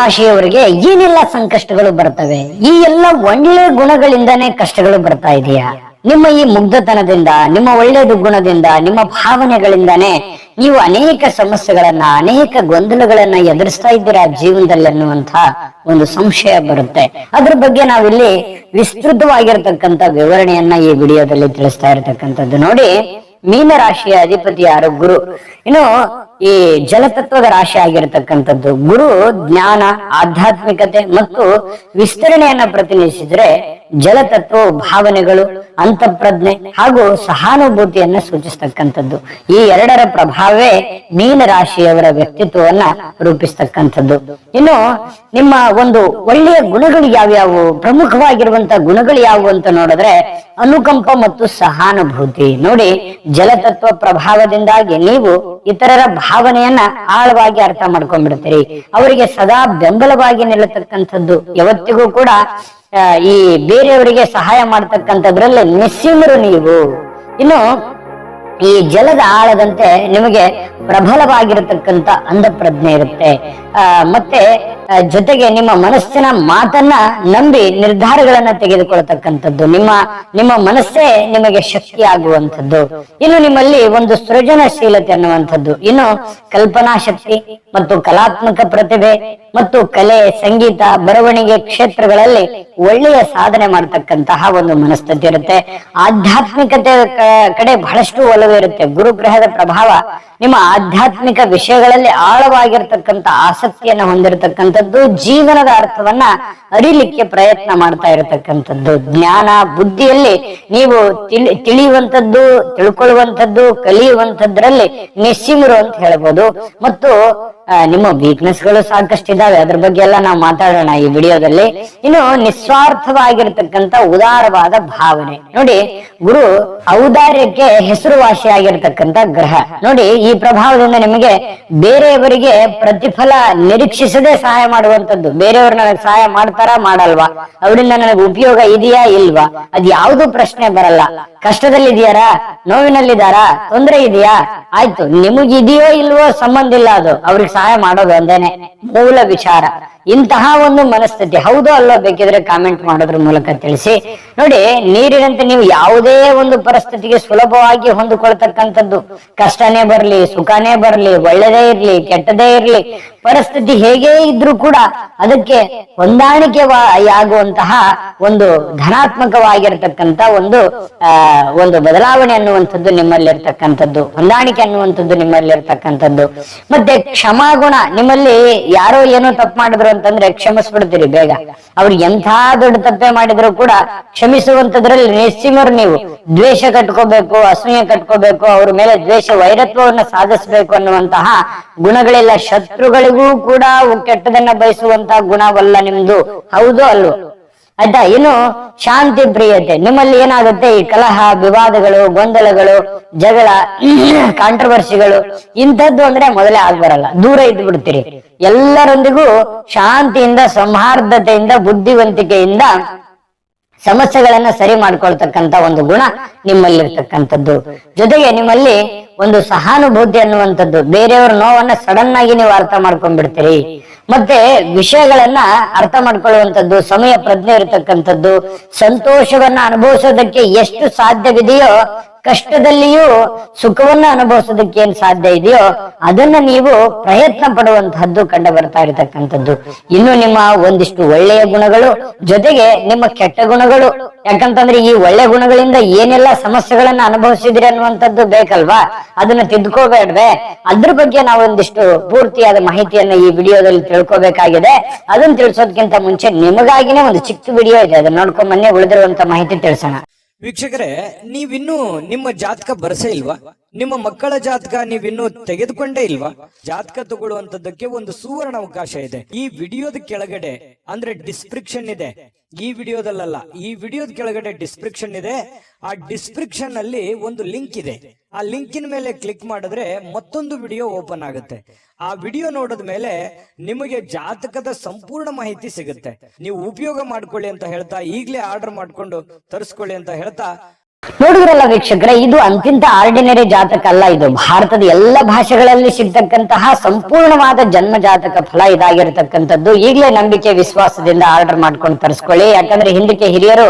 ರಾಶಿಯವರಿಗೆ ಏನೆಲ್ಲ ಸಂಕಷ್ಟಗಳು ಬರ್ತವೆ? ಈ ಎಲ್ಲ ಒಳ್ಳೆ ಗುಣಗಳಿಂದಾನೇ ಕಷ್ಟಗಳು ಬರ್ತಾ ಇದೆಯಾ? ನಿಮ್ಮ ಈ ಮುಗ್ಧತನದಿಂದ, ನಿಮ್ಮ ಒಳ್ಳೆಯದು ಗುಣದಿಂದ ನಿಮ್ಮ ಭಾವನೆಗಳಿಂದಾನೇ ನೀವು ಅನೇಕ ಸಮಸ್ಯೆಗಳನ್ನ, ಅನೇಕ ಗೊಂದಲಗಳನ್ನ ಎದುರಿಸ್ತಾ ಇದ್ದೀರಾ ಜೀವನದಲ್ಲಿ ಅನ್ನುವಂತ ಒಂದು ಸಂಶಯ ಬರುತ್ತೆ. ಅದ್ರ ಬಗ್ಗೆ ನಾವಿಲ್ಲಿ ವಿಸ್ತೃತವಾಗಿರ್ತಕ್ಕಂಥ ವಿವರಣೆಯನ್ನ ಈ ವಿಡಿಯೋದಲ್ಲಿ ತಿಳಿಸ್ತಾ ಇರತಕ್ಕಂಥದ್ದು ನೋಡಿ. ಮೀನ ರಾಶಿಯ ಅಧಿಪತಿ ಯಾರು? ಗುರು. ಇನ್ನು ಈ ಜಲತತ್ವದ ರಾಶಿ ಆಗಿರತಕ್ಕಂಥದ್ದು, ಗುರು ಜ್ಞಾನ, ಆಧ್ಯಾತ್ಮಿಕತೆ ಮತ್ತು ವಿಸ್ತರಣೆಯನ್ನ ಪ್ರತಿನಿಧಿಸಿದ್ರೆ ಜಲತತ್ವ ಭಾವನೆಗಳು, ಅಂತಃಪ್ರಜ್ಞೆ ಹಾಗೂ ಸಹಾನುಭೂತಿಯನ್ನ ಸೂಚಿಸ್ತಕ್ಕಂಥದ್ದು. ಈ ಎರಡರ ಪ್ರಭಾವವೇ ಮೀನ ರಾಶಿಯವರ ವ್ಯಕ್ತಿತ್ವವನ್ನ ರೂಪಿಸ್ತಕ್ಕಂಥದ್ದು. ಇನ್ನು ನಿಮ್ಮ ಒಂದು ಒಳ್ಳೆಯ ಗುಣಗಳು ಯಾವ್ಯಾವು? ಪ್ರಮುಖವಾಗಿರುವಂತ ಗುಣಗಳು ಯಾವುವು ಅಂತ ನೋಡಿದ್ರೆ ಅನುಕಂಪ ಮತ್ತು ಸಹಾನುಭೂತಿ. ನೋಡಿ, ಜಲತತ್ವ ಪ್ರಭಾವದಿಂದಾಗಿ ನೀವು ಇತರರ ಭಾವನೆಯನ್ನ ಆಳವಾಗಿ ಅರ್ಥ ಮಾಡ್ಕೊಂಡ್ಬಿಡ್ತೀರಿ. ಅವರಿಗೆ ಸದಾ ಬೆಂಬಲವಾಗಿ ನಿಲ್ಲತಕ್ಕಂಥದ್ದು. ಯಾವತ್ತಿಗೂ ಕೂಡ ಈ ಬೇರೆಯವರಿಗೆ ಸಹಾಯ ಮಾಡ್ತಕ್ಕಂಥದ್ರಲ್ಲಿ ನಿಸ್ಸೀಮರು ನೀವು. ಇನ್ನು ಈ ಜಲದ ಆಳದಂತೆ ನಿಮಗೆ ಪ್ರಬಲವಾಗಿರತಕ್ಕಂತ ಅಂಧಪ್ರಜ್ಞೆ ಇರುತ್ತೆ. ಆ, ಮತ್ತೆ ಜೊತೆಗೆ ನಿಮ್ಮ ಮನಸ್ಸಿನ ಮಾತನ್ನ ನಂಬಿ ನಿರ್ಧಾರಗಳನ್ನ ತೆಗೆದುಕೊಳ್ಳತಕ್ಕಂಥದ್ದು. ನಿಮ್ಮ ನಿಮ್ಮ ಮನಸ್ಸೇ ನಿಮಗೆ ಶಕ್ತಿ ಆಗುವಂಥದ್ದು. ಇನ್ನು ನಿಮ್ಮಲ್ಲಿ ಒಂದು ಸೃಜನಶೀಲತೆ ಅನ್ನುವಂಥದ್ದು. ಇನ್ನು ಕಲ್ಪನಾ ಶಕ್ತಿ ಮತ್ತು ಕಲಾತ್ಮಕ ಪ್ರತಿಭೆ ಮತ್ತು ಕಲೆ, ಸಂಗೀತ, ಬರವಣಿಗೆ ಕ್ಷೇತ್ರಗಳಲ್ಲಿ ಒಳ್ಳೆಯ ಸಾಧನೆ ಮಾಡತಕ್ಕಂತಹ ಒಂದು ಮನಸ್ಥಿತಿ ಇರುತ್ತೆ. ಆಧ್ಯಾತ್ಮಿಕತೆ ಕಡೆ ಬಹಳಷ್ಟು ಒಲವು ಇರುತ್ತೆ. ಗುರುಗ್ರಹದ ಪ್ರಭಾವ ನಿಮ್ಮ ಆಧ್ಯಾತ್ಮಿಕ ವಿಷಯಗಳಲ್ಲಿ ಆಳವಾಗಿರ್ತಕ್ಕಂಥ ಆಸಕ್ತಿಯನ್ನ ಹೊಂದಿರತಕ್ಕಂಥದ್ದು ಜೀವನದ ಅರ್ಥವನ್ನ ಅರಿಲಿಕ್ಕೆ ಪ್ರಯತ್ನ ಮಾಡ್ತಾ ಇರತಕ್ಕಂಥದ್ದು. ಜ್ಞಾನ, ಬುದ್ಧಿಯಲ್ಲಿ ನೀವು ತಿಳಿ, ತಿಳಿಯುವಂಥದ್ದು, ತಿಳ್ಕೊಳ್ಳುವಂಥದ್ದು, ಕಲಿಯುವಂಥದ್ರಲ್ಲಿ ನಿಸ್ಸಿಮರು ಅಂತ ಹೇಳ್ಬೋದು. ಮತ್ತು ನಿಮ್ಮ ವೀಕ್ನೆಸ್ಗಳು ಸಾಕಷ್ಟಿದಾವೆ ಅದ್ರ ಬಗ್ಗೆ ಎಲ್ಲ ನಾವು ಮಾತಾಡೋಣ ಈ ವಿಡಿಯೋದಲ್ಲಿ. ಇನ್ನು ನಿಸ್ವಾರ್ಥವಾಗಿರ್ತಕ್ಕಂಥ ಉದಾರವಾದ ಭಾವನೆ. ನೋಡಿ, ಗುರು ಔದಾರ್ಯಕ್ಕೆ ಹೆಸರುವಾಸಿಯಾಗಿರ್ತಕ್ಕಂಥ ಗ್ರಹ. ನೋಡಿ, ಈ ಪ್ರಭಾವದಿಂದ ನಿಮಗೆ ಬೇರೆಯವರಿಗೆ ಪ್ರತಿಫಲ ನಿರೀಕ್ಷಿಸದೆ ಸಹಾಯ ಮಾಡುವಂತದ್ದು ಬೇರೆಯವರು ನನಗೆ ಸಹಾಯ ಮಾಡ್ತಾರಾ, ಮಾಡಲ್ವಾ? ಅವರಿಂದ ನನಗೆ ಉಪಯೋಗ ಇದೆಯಾ, ಇಲ್ವಾ? ಅದ್ ಯಾವ್ದು ಪ್ರಶ್ನೆ ಬರಲ್ಲ. ಕಷ್ಟದಲ್ಲಿದೆಯಾರಾ ನೋವಿನಲ್ಲಿದಾರಾ ತೊಂದರೆ ಇದೆಯಾ? ಆಯ್ತು ನಿಮಗಿದೆಯೋ ಇಲ್ವೋ ಸಂಬಂಧ ಇಲ್ಲ ಅದು. ಅವ್ರಿಗೆ ಸಹಾಯ ಮಾಡೋದು ಒಂದೇನೆ ಮೂಲ ವಿಚಾರ. ಇಂತಹ ಒಂದು ಮನಸ್ಥಿತಿ. ಹೌದೋ ಅಲ್ಲೋ ಬೇಕಿದ್ರೆ ಕಾಮೆಂಟ್ ಮಾಡೋದ್ರ ಮೂಲಕ ತಿಳಿಸಿ. ನೋಡಿ, ನೀರಿನಂತೆ ನೀವು ಯಾವುದೇ ಒಂದು ಪರಿಸ್ಥಿತಿಗೆ ಸುಲಭವಾಗಿ ಹೊಂದಿಕೊಳ್ತಕ್ಕಂಥದ್ದು. ಕಷ್ಟನೇ ಬರ್ಲಿ, ಸುಖನೇ ಬರ್ಲಿ, ಒಳ್ಳೆದೇ ಇರ್ಲಿ, ಕೆಟ್ಟದೇ ಇರ್ಲಿ, ಪರಿಸ್ಥಿತಿ ಹೇಗೇ ಇದ್ರೂ ಕೂಡ ಅದಕ್ಕೆ ಹೊಂದಾಣಿಕೆ ಆಗುವಂತಹ ಒಂದು ಧನಾತ್ಮಕವಾಗಿರತಕ್ಕಂತ ಒಂದು ಒಂದು ಬದಲಾವಣೆ ಅನ್ನುವಂಥದ್ದು ನಿಮ್ಮಲ್ಲಿರ್ತಕ್ಕಂಥದ್ದು. ಹೊಂದಾಣಿಕೆ ಅನ್ನುವಂಥದ್ದು ನಿಮ್ಮಲ್ಲಿರ್ತಕ್ಕಂಥದ್ದು ಮತ್ತೆ ಕ್ಷಮಾಗುಣ, ನಿಮ್ಮಲ್ಲಿ ಯಾರೋ ಏನೋ ತಪ್ಪು ಮಾಡಿದ್ರು ಅಂತಂದ್ರೆ ಕ್ಷಮಿಸ್ಬಿಡ್ತೀರಿ ಬೇಗ. ಅವ್ರು ಎಂಥ ದೊಡ್ಡ ತಪ್ಪೆ ಮಾಡಿದ್ರು ಕೂಡ ಕ್ಷಮಿಸುವಂತದ್ರಲ್ಲಿ ನಿಶ್ಚಿಮರು ನೀವು. ದ್ವೇಷ ಕಟ್ಕೋಬೇಕು, ಅಸೂಯೆ ಕಟ್ಕೋಬೇಕು, ಅವ್ರ ಮೇಲೆ ದ್ವೇಷ ವೈರತ್ವವನ್ನ ಸಾಧಿಸಬೇಕು ಅನ್ನುವಂತಹ ಗುಣಗಳೆಲ್ಲ ಶತ್ರುಗಳಿಗೂ ಕೂಡ ಕೆಟ್ಟದನ್ನ ಬಯಸುವಂತಹ ಗುಣವಲ್ಲ ನಿಮ್ದು. ಹೌದು ಅಲ್ವೋ? ಆಯ್ತಾ ಏನು? ಶಾಂತಿ ಪ್ರಿಯತೆ. ನಿಮ್ಮಲ್ಲಿ ಏನಾಗುತ್ತೆ? ಈ ಕಲಹ, ವಿವಾದಗಳು, ಗೊಂದಲಗಳು, ಜಗಳ ಕಾಂಟ್ರವರ್ಸಿಗಳು ಇಂಥದ್ದು ಅಂದ್ರೆ ಮೊದಲೇ ಆಗ್ಬರಲ್ಲ. ದೂರ ಇದ್ದು ಬಿಡ್ತೀರಿ ಎಲ್ಲರೊಂದಿಗೂ ಶಾಂತಿಯಿಂದ, ಸೌಹಾರ್ದತೆಯಿಂದ, ಬುದ್ಧಿವಂತಿಕೆಯಿಂದ ಸಮಸ್ಯೆಗಳನ್ನ ಸರಿ ಮಾಡ್ಕೊಳ್ತಕ್ಕಂತ ಒಂದು ಗುಣ ನಿಮ್ಮಲ್ಲಿರ್ತಕ್ಕಂಥದ್ದು. ಜೊತೆಗೆ ನಿಮ್ಮಲ್ಲಿ ಒಂದು ಸಹಾನುಭೂತಿ ಅನ್ನುವಂಥದ್ದು. ಬೇರೆಯವ್ರ ನೋವನ್ನ ಸಡನ್ ಆಗಿ ನೀವು ಅರ್ಥ ಮಾಡ್ಕೊಂಡ್ಬಿಡ್ತೀರಿ. ಮತ್ತೆ ವಿಷಯಗಳನ್ನ ಅರ್ಥ ಮಾಡ್ಕೊಳ್ಳುವಂಥದ್ದು, ಸಮಯ ಪ್ರಜ್ಞೆ ಇರತಕ್ಕಂಥದ್ದು, ಸಂತೋಷವನ್ನ ಅನುಭವಿಸೋದಕ್ಕೆ ಎಷ್ಟು ಸಾಧ್ಯವಿದೆಯೋ ಕಷ್ಟದಲ್ಲಿಯೂ ಸುಖವನ್ನ ಅನುಭವಿಸೋದಕ್ಕೆ ಏನ್ ಸಾಧ್ಯ ಇದೆಯೋ ಅದನ್ನ ನೀವು ಪ್ರಯತ್ನ ಪಡುವಂತಹದ್ದು ಕಂಡು ಬರ್ತಾ ಇರತಕ್ಕಂಥದ್ದು. ಇನ್ನು ನಿಮ್ಮ ಒಂದಿಷ್ಟು ಒಳ್ಳೆಯ ಗುಣಗಳು, ಜೊತೆಗೆ ನಿಮ್ಮ ಕೆಟ್ಟ ಗುಣಗಳು. ಯಾಕಂತಂದ್ರೆ ಈ ಒಳ್ಳೆ ಗುಣಗಳಿಂದ ಏನೆಲ್ಲ ಸಮಸ್ಯೆಗಳನ್ನ ಅನುಭವಿಸಿದಿರಿ ಅನ್ನುವಂಥದ್ದು ಬೇಕಲ್ವಾ? ಅದನ್ನ ತಿದ್ಕೋಬೇಡ್ವೆ. ಅದ್ರ ಬಗ್ಗೆ ನಾವು ಒಂದಿಷ್ಟು ಪೂರ್ತಿಯಾದ ಮಾಹಿತಿಯನ್ನ ಈ ವಿಡಿಯೋದಲ್ಲಿ ತಿಳ್ಕೊಬೇಕಾಗಿದೆ. ಅದನ್ನ ತಿಳಿಸೋದಕ್ಕಿಂತ ಮುಂಚೆ ನಿಮಗಾಗಿನೇ ಒಂದು ಚಿಕ್ಕ ವಿಡಿಯೋ ಇದೆ. ಅದನ್ನ ನೋಡ್ಕೊಂಡ್ ಬನ್ನಿ, ಉಳಿದಿರುವಂತ ಮಾಹಿತಿ ತಿಳಿಸೋಣ. ವೀಕ್ಷಕರೇ, ನೀವಿನ್ನೂ ನಿಮ್ಮ ಜಾತಕ ಬರಸೇ ಇಲ್ವಾ? ನಿಮ್ಮ ಮಕ್ಕಳ ಜಾತಕ ನೀವಿನ್ನೂ ತೆಗೆದುಕೊಂಡೇ ಇಲ್ವಾ? ಜಾತಕ ತಗೊಳ್ಳುವಂತದ್ದಕ್ಕೆ ಒಂದು ಸುವರ್ಣ ಅವಕಾಶ ಇದೆ. ಈ ವಿಡಿಯೋದ ಕೆಳಗಡೆ, ಅಂದ್ರೆ ಡಿಸ್ಕ್ರಿಪ್ಷನ್ ಇದೆ. ಈ ವಿಡಿಯೋದಲ್ಲ ಈ ವಿಡಿಯೋದ ಕೆಳಗಡೆ ಡಿಸ್ಕ್ರಿಪ್ಷನ್ ಇದೆ. ಆ ಡಿಸ್ಕ್ರಿಪ್ಷನ್ ಅಲ್ಲಿ ಒಂದು ಲಿಂಕ್ ಇದೆ. ಆ ಲಿಂಕಿನ ಮೇಲೆ ಕ್ಲಿಕ್ ಮಾಡಿದ್ರೆ ಮತ್ತೊಂದು ವಿಡಿಯೋ ಓಪನ್ ಆಗುತ್ತೆ. ಆ ವಿಡಿಯೋ ನೋಡಿದ ಮೇಲೆ ನಿಮಗೆ ಜಾತಕದ ಸಂಪೂರ್ಣ ಮಾಹಿತಿ ಸಿಗುತ್ತೆ. ನೀವು ಉಪಯೋಗ ಮಾಡ್ಕೊಳ್ಳಿ ಅಂತ ಹೇಳ್ತಾ ಈಗಲೇ ಆರ್ಡರ್ ಮಾಡ್ಕೊಂಡು ತರಿಸ್ಕೊಳ್ಳಿ ಅಂತ ಹೇಳ್ತಾ ನೋಡಿದ್ರಲ್ಲ ವೀಕ್ಷಕರೇ, ಇದು ಅಂತಿಂತ ಆರ್ಡಿನರಿ ಜಾತಕ ಅಲ್ಲ, ಇದು ಭಾರತದ ಎಲ್ಲ ಭಾಷೆಗಳಲ್ಲಿ ಸಿಗ್ತಕ್ಕಂತಹ ಸಂಪೂರ್ಣವಾದ ಜನ್ಮ ಜಾತಕ ಫಲ ಇದಾಗಿರ್ತಕ್ಕಂಥದ್ದು. ಈಗಲೇ ನಂಬಿಕೆ, ವಿಶ್ವಾಸದಿಂದ ಆರ್ಡರ್ ಮಾಡ್ಕೊಂಡು ತರಿಸ್ಕೊಳ್ಳಿ. ಯಾಕಂದ್ರೆ ಹಿಂದಕ್ಕೆ ಹಿರಿಯರು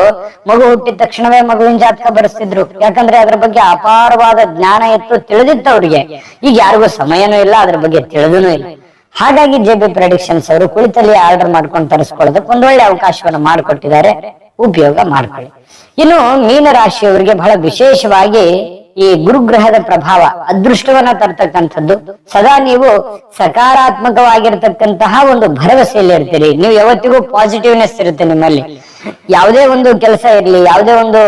ಮಗು ಹುಟ್ಟಿದ ತಕ್ಷಣವೇ ಮಗುವಿನ ಜಾತಕ ಬರೆಸ್ತಿದ್ರು. ಯಾಕಂದ್ರೆ ಅದ್ರ ಬಗ್ಗೆ ಅಪಾರವಾದ ಜ್ಞಾನ ಇತ್ತು ತಿಳಿದಿತ್ತು ಅವ್ರಿಗೆ. ಈಗ ಯಾರಿಗೂ ಸಮಯನೂ ಇಲ್ಲ, ಅದ್ರ ಬಗ್ಗೆ ತಿಳಿದೂ ಇಲ್ಲ. ಹಾಗಾಗಿ ಜೆ ಪ್ರೆಡಿಕ್ಷನ್ಸ್ ಅವರು ಕುಳಿತಲ್ಲಿ ಆರ್ಡರ್ ಮಾಡ್ಕೊಂಡು ತರಿಸ್ಕೊಳ್ಳೋದಕ್ಕೆ ಒಂದೊಳ್ಳೆ ಅವಕಾಶವನ್ನು ಮಾಡಿಕೊಟ್ಟಿದ್ದಾರೆ. ಉಪಯೋಗ ಮಾಡ್ಕೊಳ್ಳಿ ಇನ್ನು ಮೀನ ರಾಶಿಯವರಿಗೆ ಬಹಳ ವಿಶೇಷವಾಗಿ ಈ ಗುರುಗ್ರಹದ ಪ್ರಭಾವ, ಅದೃಷ್ಟವನ್ನ ತರ್ತಕ್ಕಂಥದ್ದು. ಸದಾ ನೀವು ಸಕಾರಾತ್ಮಕವಾಗಿರ್ತಕ್ಕಂತಹ ಒಂದು ಭರವಸೆಯಲ್ಲಿ ಇರ್ತೀರಿ. ನೀವು ಯಾವತ್ತಿಗೂ ಪಾಸಿಟಿವ್ನೆಸ್ ಇರುತ್ತೆ ನಿಮ್ಮಲ್ಲಿ. ಯಾವುದೇ ಒಂದು ಕೆಲಸ ಇರ್ಲಿ, ಯಾವುದೇ ಒಂದು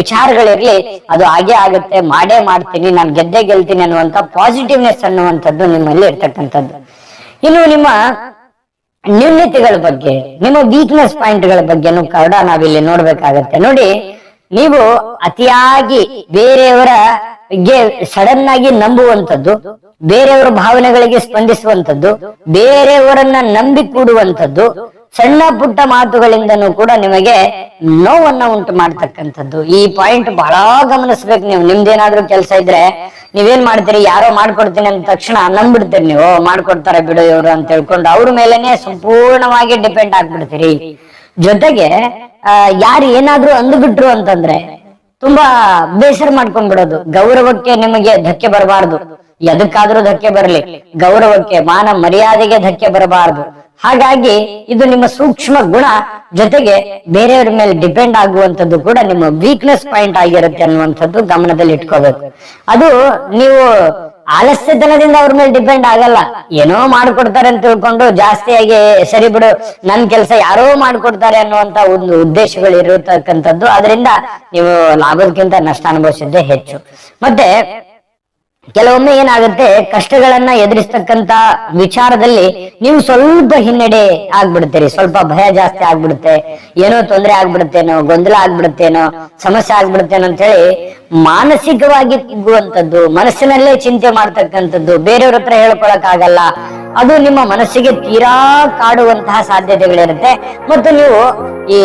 ವಿಚಾರಗಳಿರ್ಲಿ ಅದು ಹಾಗೆ ಆಗುತ್ತೆ. ಮಾಡೇ ಮಾಡ್ತೀನಿ, ನಾನು ಗೆದ್ದೆ ಗೆಲ್ತೀನಿ ಅನ್ನುವಂತ ಪಾಸಿಟಿವ್ನೆಸ್ ಅನ್ನುವಂಥದ್ದು ನಿಮ್ಮಲ್ಲಿ ಇರ್ತಕ್ಕಂಥದ್ದು. ಇನ್ನು ನಿಮ್ಮ ನ್ಯೂನ್ಯತೆಗಳ ಬಗ್ಗೆ, ನಿಮ್ಮ ವೀಕ್ನೆಸ್ ಪಾಯಿಂಟ್ಗಳ ಬಗ್ಗೆ ಕೂಡ ನಾವಿಲ್ಲಿ ನೋಡ್ಬೇಕಾಗತ್ತೆ. ನೋಡಿ, ನೀವು ಅತಿಯಾಗಿ ಬೇರೆಯವರ ಗೆ ಸಡನ್ ಆಗಿ ನಂಬುವಂಥದ್ದು, ಬೇರೆಯವರ ಭಾವನೆಗಳಿಗೆ ಸ್ಪಂದಿಸುವಂಥದ್ದು, ಬೇರೆಯವರನ್ನ ನಂಬಿ ಕೂಡುವಂಥದ್ದು ಸಣ್ಣ ಪುಟ್ಟ ಮಾತುಗಳಿಂದನೂ ಕೂಡ ನಿಮಗೆ ನೋವನ್ನ ಉಂಟು ಮಾಡ್ತಕ್ಕಂಥದ್ದು. ಈ ಪಾಯಿಂಟ್ ಬಹಳ ಗಮನಿಸ್ಬೇಕು ನೀವು. ನಿಮ್ದೇನಾದ್ರೂ ಕೆಲಸ ಇದ್ರೆ ನೀವೇನ್ ಮಾಡ್ತೀರಿ? ಯಾರೋ ಮಾಡ್ಕೊಡ್ತೀನಿ ಅಂದ ತಕ್ಷಣ ನಂಬಿಡ್ತೀರಿ ನೀವು. "ಓ, ಮಾಡ್ಕೊಡ್ತಾರೆ ಬಿಡು ಇವರು ಅಂತ ಹೇಳ್ಕೊಂಡು ಅವ್ರ ಮೇಲೆನೆ ಸಂಪೂರ್ಣವಾಗಿ ಡಿಪೆಂಡ್ ಆಗ್ಬಿಡ್ತೀರಿ. ಜೊತೆಗೆ ಯಾರು ಏನಾದ್ರೂ ಅಂದ್ಬಿಟ್ರು ಅಂತಂದ್ರೆ ತುಂಬಾ ಬೇಸರ ಮಾಡ್ಕೊಂಡ್ ಬಿಡೋದು ಗೌರವಕ್ಕೆ ನಿಮಗೆ ಧಕ್ಕೆ ಬರಬಾರ್ದು. ಎದಕ್ಕಾದ್ರೂ ಧಕ್ಕೆ ಬರಲಿ. ಗೌರವಕ್ಕೆ ಮಾನ ಮರ್ಯಾದೆಗೆ ಧಕ್ಕೆ ಬರಬಾರದು. ಹಾಗಾಗಿ ಇದು ನಿಮ್ಮ ಸೂಕ್ಷ್ಮ ಗುಣ ಜೊತೆಗೆ ಬೇರೆಯವ್ರ ಮೇಲೆ ಡಿಪೆಂಡ್ ಆಗುವಂತದ್ದು ಕೂಡ ನಿಮ್ಮ ವೀಕ್ನೆಸ್ ಪಾಯಿಂಟ್ ಆಗಿರುತ್ತೆ ಅನ್ನುವಂಥದ್ದು ಗಮನದಲ್ಲಿ ಇಟ್ಕೋಬೇಕು. ಅದು ನೀವು ಆಲಸ್ಯತನದಿಂದ ಅವ್ರ ಮೇಲೆ ಡಿಪೆಂಡ್ ಆಗಲ್ಲ. ಏನೋ ಮಾಡ್ಕೊಡ್ತಾರೆ ಅಂತ ತಿಳ್ಕೊಂಡು ಜಾಸ್ತಿಯಾಗಿ ಸರಿ ಬಿಡು, ನನ್ ಕೆಲಸ ಯಾರೋ ಮಾಡ್ಕೊಡ್ತಾರೆ ಅನ್ನುವಂತ ಒಂದು ಉದ್ದೇಶಗಳು ಇರತಕ್ಕಂಥದ್ದು. ಅದರಿಂದ ನೀವು ಲಾಭಕ್ಕಿಂತ ನಷ್ಟ ಅನುಭವಿಸಿದ್ದೇ ಹೆಚ್ಚು. ಮತ್ತೆ ಕೆಲವೊಮ್ಮೆ ಏನಾಗುತ್ತೆ, ಕಷ್ಟಗಳನ್ನ ಎದುರಿಸ್ತಕ್ಕಂತ ವಿಚಾರದಲ್ಲಿ ನೀವು ಸ್ವಲ್ಪ ಹಿನ್ನಡೆ ಆಗ್ಬಿಡ್ತೀರಿ ಸ್ವಲ್ಪ ಭಯ ಜಾಸ್ತಿ ಆಗ್ಬಿಡುತ್ತೆ, ಏನೋ ತೊಂದರೆ ಆಗ್ಬಿಡುತ್ತೇನೋ, ಗೊಂದಲ ಆಗ್ಬಿಡುತ್ತೇನೋ, ಸಮಸ್ಯೆ ಆಗ್ಬಿಡುತ್ತೇನೋ ಅಂತ ಹೇಳಿ ಮಾನಸಿಕವಾಗಿ ಕುಗ್ಗುವಂತದ್ದು ಮನಸ್ಸಿನಲ್ಲೇ ಚಿಂತೆ ಮಾಡ್ತಕ್ಕಂಥದ್ದು, ಬೇರೆಯವ್ರ ಹತ್ರ ಹೇಳ್ಕೊಳಕ್ ಆಗಲ್ಲ ಅದು ನಿಮ್ಮ ಮನಸ್ಸಿಗೆ ತೀರಾ ಕಾಡುವಂತಹ ಸಾಧ್ಯತೆಗಳಿರುತ್ತೆ ಮತ್ತು ನೀವು ಈ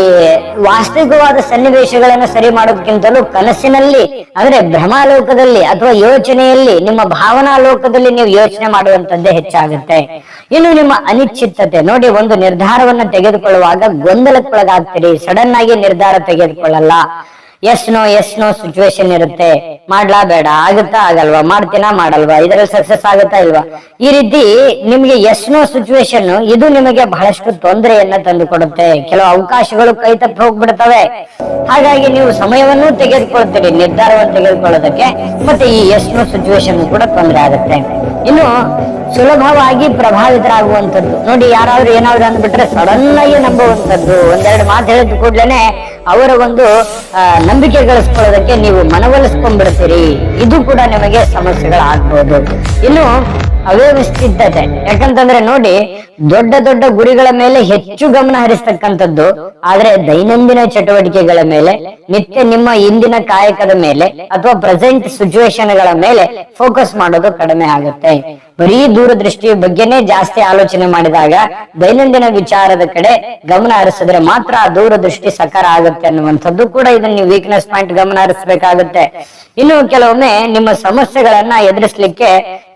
ವಾಸ್ತವಿಕವಾದ ಸನ್ನಿವೇಶಗಳನ್ನು ಸರಿ ಮಾಡೋದಕ್ಕಿಂತಲೂ ಕನಸಿನಲ್ಲಿ, ಅಂದ್ರೆ ಭ್ರಮಾಲೋಕದಲ್ಲಿ ಅಥವಾ ಯೋಚನೆಯಲ್ಲಿ, ನಿಮ್ಮ ಭಾವನಾ ಲೋಕದಲ್ಲಿ ನೀವು ಯೋಚನೆ ಮಾಡುವಂತದ್ದೇ ಹೆಚ್ಚಾಗುತ್ತೆ. ಇನ್ನು ನಿಮ್ಮ ಅನಿಶ್ಚಿತತೆ, ನೋಡಿ, ಒಂದು ನಿರ್ಧಾರವನ್ನು ತೆಗೆದುಕೊಳ್ಳುವಾಗ ಗೊಂದಲಕ್ಕೊಳಗಾಗ್ತೀರಿ. ಸಡನ್ ಆಗಿ ನಿರ್ಧಾರ ತೆಗೆದುಕೊಳ್ಳಲ್ಲ. Yes no yes no situation ಇರುತ್ತೆ. ಮಾಡ್ಲಾ ಬೇಡ ಆಗುತ್ತಾ ಆಗಲ್ವಾ? ಮಾಡ್ತೀನಾ ಮಾಡಲ್ವಾ? ಇದರಲ್ಲಿ ಸಕ್ಸಸ್ ಆಗುತ್ತಾ ಇಲ್ವಾ? ಈ ರೀತಿ ನಿಮ್ಗೆ ಎಸ್ ನೋ ಸಿಚುವೇಶನ್ ಇದು ನಿಮಗೆ ಬಹಳಷ್ಟು ತೊಂದರೆಯನ್ನ ತಂದು ಕೊಡುತ್ತೆ ಕೆಲವು ಅವಕಾಶಗಳು ಕೈ ತಪ್ಪಿ ಹೋಗ್ಬಿಡ್ತವೆ. ಹಾಗಾಗಿ ನೀವು ಸಮಯವನ್ನು ತೆಗೆದುಕೊಳ್ತೀರಿ, ನಿರ್ಧಾರವನ್ನು ತೆಗೆದುಕೊಳ್ಳೋದಕ್ಕೆ. ಮತ್ತೆ ಈ ಎಸ್ ನೋ ಸಿಚುವೇಶನ್ ಕೂಡ ತೊಂದರೆ ಆಗುತ್ತೆ. ಇನ್ನು ಸುಲಭವಾಗಿ ಪ್ರಭಾವಿತರಾಗುವಂಥದ್ದು. ನೋಡಿ ಯಾರಾದ್ರೂ ಏನಾದ್ರು ಅಂದ್ಬಿಟ್ರೆ ಸಡನ್ ಆಗಿ ನಂಬುವಂಥದ್ದು. ಒಂದೆರಡು ಮಾತು ಹೇಳಿದ ಕೂಡಲೇ ಅವರ ಒಂದು ನಂಬಿಕೆ ಗಳಿಸ್ಕೊಳ್ಳೋದಕ್ಕೆ ನೀವು ಮನವೊಲಿಸ್ಕೊಂಡ್ಬಿಡ್ತೀರಿ. ಇದು ಕೂಡ ನಿಮಗೆ ಸಮಸ್ಯೆಗಳಾಗ್ಬೋದು. ಇನ್ನು ಅವ್ಯವಸ್ಥಿತತೆ ಯಾಕಂತಂದ್ರೆ ನೋಡಿ, ದೊಡ್ಡ ದೊಡ್ಡ ಗುರಿಗಳ ಮೇಲೆ ಹೆಚ್ಚು ಗಮನ ಹರಿಸ್ತಕ್ಕಂಥದ್ದು, ಆದ್ರೆ ದೈನಂದಿನ ಚಟುವಟಿಕೆಗಳ ಮೇಲೆ, ನಿತ್ಯ ನಿಮ್ಮ ಇಂದಿನ ಕಾಯಕದ ಮೇಲೆ, ಅಥವಾ ಪ್ರೆಸೆಂಟ್ ಸಿಚುವೇಶನ್ಗಳ ಮೇಲೆ ಫೋಕಸ್ ಮಾಡೋದು ಕಡಿಮೆ ಆಗುತ್ತೆ. ಬರೀ ದೂರದೃಷ್ಟಿಯ ಬಗ್ಗೆನೇ ಜಾಸ್ತಿ ಆಲೋಚನೆ ಮಾಡಿದಾಗ ದೈನಂದಿನ ವಿಚಾರದ ಕಡೆ ಗಮನ ಹರಿಸಿದ್ರೆ ಮಾತ್ರ ಆ ದೂರದೃಷ್ಟಿ ಸಕಾರ ಆಗುತ್ತೆ ಅನ್ನುವಂಥದ್ದು ಕೂಡ ಇದನ್ನ ನೀವು ವೀಕ್ನೆಸ್ ಪಾಯಿಂಟ್ ಗಮನ ಹರಿಸಬೇಕಾಗುತ್ತೆ. ಇನ್ನು ಕೆಲವೊಮ್ಮೆ ನಿಮ್ಮ ಸಮಸ್ಯೆಗಳನ್ನ ಎದುರಿಸ್ಲಿಕ್ಕೆ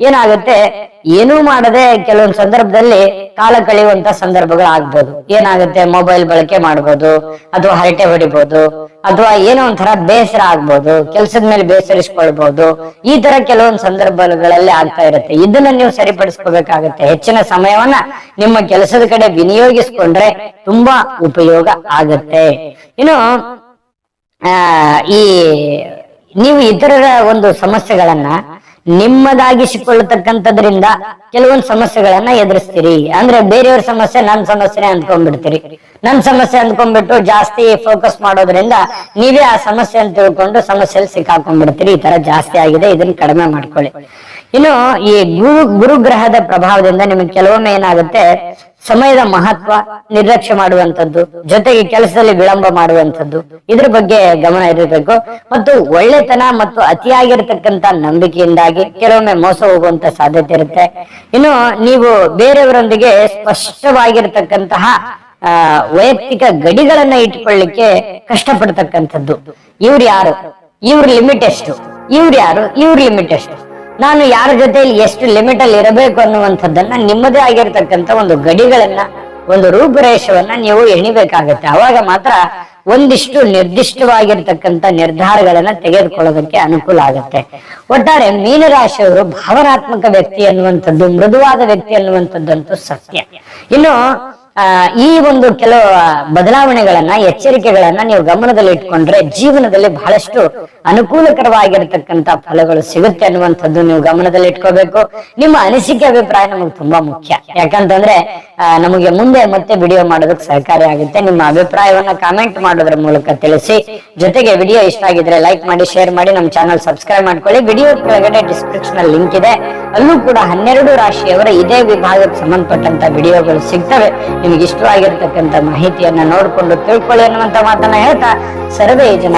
ಏನಾಗುತ್ತೆ? ಏನೂ ಮಾಡದೆ ಕೆಲವೊಂದು ಸಂದರ್ಭದಲ್ಲಿ ಕಾಲ ಕಳೆಯುವಂತ ಸಂದರ್ಭಗಳಾಗ್ಬೋದು. ಏನಾಗುತ್ತೆ? ಮೊಬೈಲ್ ಬಳಕೆ ಮಾಡ್ಬೋದು, ಅಥವಾ ಹರಟೆ ಹೊಡಿಬಹುದು ಅಥವಾ ಏನೋ ಒಂಥರ ಬೇಸರ ಆಗ್ಬೋದು, ಕೆಲಸದ ಮೇಲೆ ಬೇಸರಿಸ್ಕೊಳ್ಬಹುದು ಈ ತರ ಕೆಲವೊಂದು ಸಂದರ್ಭಗಳಲ್ಲಿ ಆಗ್ತಾ ಇರುತ್ತೆ. ಇದನ್ನ ನೀವು ಸರಿಪಡಿಸ್ಕೋಬೇಕಾಗತ್ತೆ. ಹೆಚ್ಚಿನ ಸಮಯವನ್ನ ನಿಮ್ಮ ಕೆಲಸದ ಕಡೆ ವಿನಿಯೋಗಿಸ್ಕೊಂಡ್ರೆ ತುಂಬಾ ಉಪಯೋಗ ಆಗತ್ತೆ. ಇನ್ನು, ಆ, ಈ, ನೀವು ಇತರರ ಒಂದು ಸಮಸ್ಯೆಗಳನ್ನ ನಿಮ್ಮದಾಗಿಸಿಕೊಳ್ಳತಕ್ಕಂಥದ್ರಿಂದ ಕೆಲವೊಂದು ಸಮಸ್ಯೆಗಳನ್ನ ಎದುರಿಸ್ತೀರಿ. ಅಂದ್ರೆ ಬೇರೆಯವ್ರ ಸಮಸ್ಯೆ ನನ್ ಸಮಸ್ಯೆನೇ ಅಂದ್ಕೊಂಡ್ಬಿಡ್ತೀರಿ. ನನ್ ಸಮಸ್ಯೆ ಅಂದ್ಕೊಂಡ್ಬಿಟ್ಟು ಜಾಸ್ತಿ ಫೋಕಸ್ ಮಾಡೋದ್ರಿಂದ ನೀವೇ ಆ ಸಮಸ್ಯೆ ಅಂತ ತಿಳ್ಕೊಂಡು ಸಮಸ್ಯೆಯಲ್ಲಿ ಸಿಕ್ಕಾಕೊಂಡ್ಬಿಡ್ತೀರಿ. ಈ ತರ ಜಾಸ್ತಿ ಆಗಿದೆ, ಇದನ್ನ ಕಡಿಮೆ ಮಾಡ್ಕೊಳ್ಳಿ. ಇನ್ನು ಈ ಗುರು ಗುರುಗ್ರಹದ ಪ್ರಭಾವದಿಂದ ನಿಮಗೆ ಕೆಲವೊಮ್ಮೆ ಏನಾಗುತ್ತೆ? ಸಮಯದ ಮಹತ್ವ ನಿರ್ಲಕ್ಷ್ಯ ಮಾಡುವಂತದ್ದು ಜೊತೆಗೆ ಕೆಲಸದಲ್ಲಿ ವಿಳಂಬ ಮಾಡುವಂತದ್ದು ಇದ್ರ ಬಗ್ಗೆ ಗಮನ ಇರಬೇಕು. ಮತ್ತು ಒಳ್ಳೆತನ ಮತ್ತು ಅತಿಯಾಗಿರ್ತಕ್ಕಂತ ನಂಬಿಕೆಯಿಂದಾಗಿ ಕೆಲವೊಮ್ಮೆ ಮೋಸ ಹೋಗುವಂತ ಸಾಧ್ಯತೆ ಇರುತ್ತೆ. ಇನ್ನು ನೀವು ಬೇರೆಯವರೊಂದಿಗೆ ಸ್ಪಷ್ಟವಾಗಿರ್ತಕ್ಕಂತಹ ವೈಯಕ್ತಿಕ ಗಡಿಗಳನ್ನ ಇಟ್ಕೊಳ್ಳಿಕ್ಕೆ ಕಷ್ಟಪಡ್ತಕ್ಕಂಥದ್ದು. ಇವ್ರು ಯಾರು? ಇವ್ರ ಲಿಮಿಟ್ ಎಷ್ಟು? ಇವ್ರು ಯಾರು? ಇವ್ರ ಲಿಮಿಟ್ ಎಷ್ಟು? ನಾನು ಯಾರ ಜೊತೆಯಲ್ಲಿ ಎಷ್ಟು ಲಿಮಿಟ್ ಅಲ್ಲಿ ಇರಬೇಕು ಅನ್ನುವಂಥದ್ದನ್ನ ನಿಮ್ಮದೇ ಆಗಿರ್ತಕ್ಕಂಥ ಒಂದು ಗಡಿಗಳನ್ನ, ಒಂದು ರೂಪುರೇಷವನ್ನ ನೀವು ಎಣಿಬೇಕಾಗತ್ತೆ. ಅವಾಗ ಮಾತ್ರ ಒಂದಿಷ್ಟು ನಿರ್ದಿಷ್ಟವಾಗಿರ್ತಕ್ಕಂಥ ನಿರ್ಧಾರಗಳನ್ನ ತೆಗೆದುಕೊಳ್ಳೋದಕ್ಕೆ ಅನುಕೂಲ ಆಗುತ್ತೆ. ಒಟ್ಟಾರೆ ಮೀನರಾಶಿಯವರು ಭಾವನಾತ್ಮಕ ವ್ಯಕ್ತಿ ಅನ್ನುವಂಥದ್ದು, ಮೃದುವಾದ ವ್ಯಕ್ತಿ ಅನ್ನುವಂಥದ್ದಂತೂ ಸತ್ಯ. ಇನ್ನು ಈ ಒಂದು ಕೆಲವು ಬದಲಾವಣೆಗಳನ್ನ, ಎಚ್ಚರಿಕೆಗಳನ್ನ ನೀವು ಗಮನದಲ್ಲಿ ಇಟ್ಕೊಂಡ್ರೆ ಜೀವನದಲ್ಲಿ ಬಹಳಷ್ಟು ಅನುಕೂಲಕರವಾಗಿರತಕ್ಕಂತ ಫಲಗಳು ಸಿಗುತ್ತೆ ಅನ್ನುವಂಥದ್ದು ನೀವು ಗಮನದಲ್ಲಿ ಇಟ್ಕೋಬೇಕು. ನಿಮ್ಮ ಅನಿಸಿಕೆ ಅಭಿಪ್ರಾಯ ನಮಗೆ ತುಂಬಾ ಮುಖ್ಯ. ಯಾಕಂತಂದ್ರೆ ನಮಗೆ ಮುಂದೆ ಮತ್ತೆ ವಿಡಿಯೋ ಮಾಡೋದಕ್ಕೆ ಸಹಕಾರಿ ಆಗುತ್ತೆ. ನಿಮ್ಮ ಅಭಿಪ್ರಾಯವನ್ನ ಕಾಮೆಂಟ್ ಮಾಡೋದ್ರ ಮೂಲಕ ತಿಳಿಸಿ. ಜೊತೆಗೆ ವಿಡಿಯೋ ಇಷ್ಟ ಆಗಿದ್ರೆ ಲೈಕ್ ಮಾಡಿ ಶೇರ್ ಮಾಡಿ, ನಮ್ಮ ಚಾನಲ್ ಸಬ್ಸ್ಕ್ರೈಬ್ ಮಾಡ್ಕೊಳ್ಳಿ. ವಿಡಿಯೋ ಕೆಳಗಡೆ ಡಿಸ್ಕ್ರಿಪ್ಷನ್ ಲಿಂಕ್ ಇದೆ. ಅಲ್ಲೂ ಕೂಡ ಹನ್ನೆರಡು ರಾಶಿಯವರ ಇದೇ ವಿಭಾಗಕ್ಕೆ ಸಂಬಂಧಪಟ್ಟಂತ ವಿಡಿಯೋಗಳು ಸಿಗ್ತವೆ. ನಿಮಗೆ ಇಷ್ಟವಾಗಿರ್ತಕ್ಕಂಥ ಮಾಹಿತಿಯನ್ನ ನೋಡ್ಕೊಂಡು ತಿಳ್ಕೊಳ್ಳಿ ಅನ್ನುವಂತ ಮಾತನ್ನ ಹೇಳ್ತಾ ಸರ್ವೇ ಜನ